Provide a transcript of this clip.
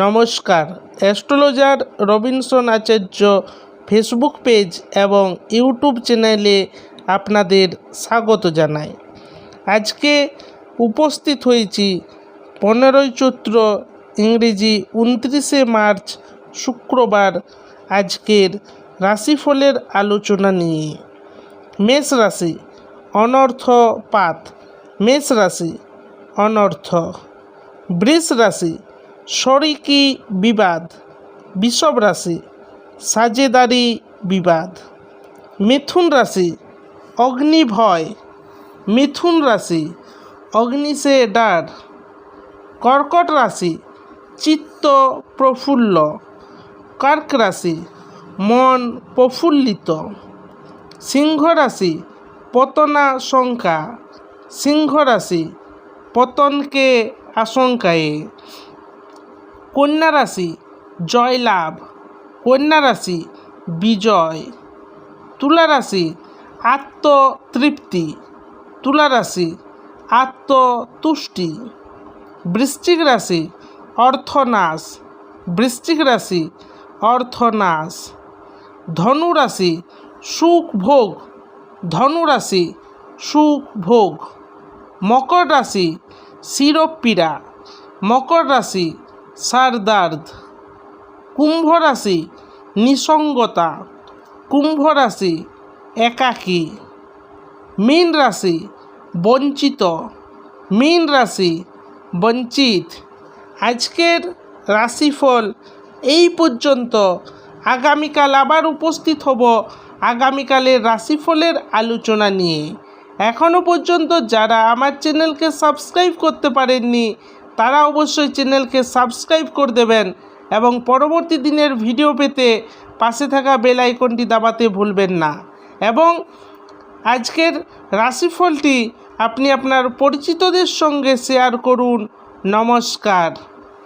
নমস্কার। Astrologer Robinson Acharya Facebook page এবং YouTube চ্যানেলে আপনাদের স্বাগত জানাই। আজকে উপস্থিত হয়েছি পনেরোই চৈত্র ইংরেজি উনত্রিশে মার্চ শুক্রবার আজকের রাশিফলের আলোচনা নিয়ে। মেষ রাশি অনর্থ পাত। মেষ রাশি অনর্থ। বৃষ রাশি শরিকি বিবাদ বিষব রাশি, সাজেদারি বিবাদ। মিথুন রাশি, অগ্নিভয়। মিথুন রাশি অগ্নিশে ডার। কর্কট রাশি, চিত্ত প্রফুল্ল। কর্ক রাশি, মন প্রফুল্লিত। সিংহ রাশি পতনা শঙ্কা সিংহ রাশি, পতনকে আশঙ্কায়। কন্যা রাশি জয়লাভ কন্যা রাশি, বিজয়। তুলা রাশি, আত্মতৃপ্তি। তুলা রাশি, আত্মতুষ্টি। বৃশ্চিক রাশি, অর্থনাশ। বৃশ্চিক রাশি, অর্থনাশ। ধনু রাশি, সুখ ভোগ। ধনু রাশি, সুখ ভোগ। মকর রাশি, শিরোপীড়া। মকর রাশি সারদার্দ কুম্ভ রাশি নিসঙ্গতা কুম্ভ রাশি একাকী মীন রাশি বঞ্চিত মীন রাশি বঞ্চিত। আজকের রাশিফল এই পর্যন্ত। আগামীকাল আবার উপস্থিত হব আগামীকালের রাশিফলের আলোচনা নিয়ে। এখনও পর্যন্ত যারা আমার চ্যানেলকে সাবস্ক্রাইব করতে পারেননি তারা অবশ্যই চ্যানেলকে সাবস্ক্রাইব করে দেবেন এবং পরবর্তী দিনের ভিডিও পেতে পাশে থাকা বেল আইকনটি দাবাতে ভুলবেন না। এবং আজকের রাশিফলটি আপনি আপনার পরিচিতদের সঙ্গে শেয়ার করুন। নমস্কার।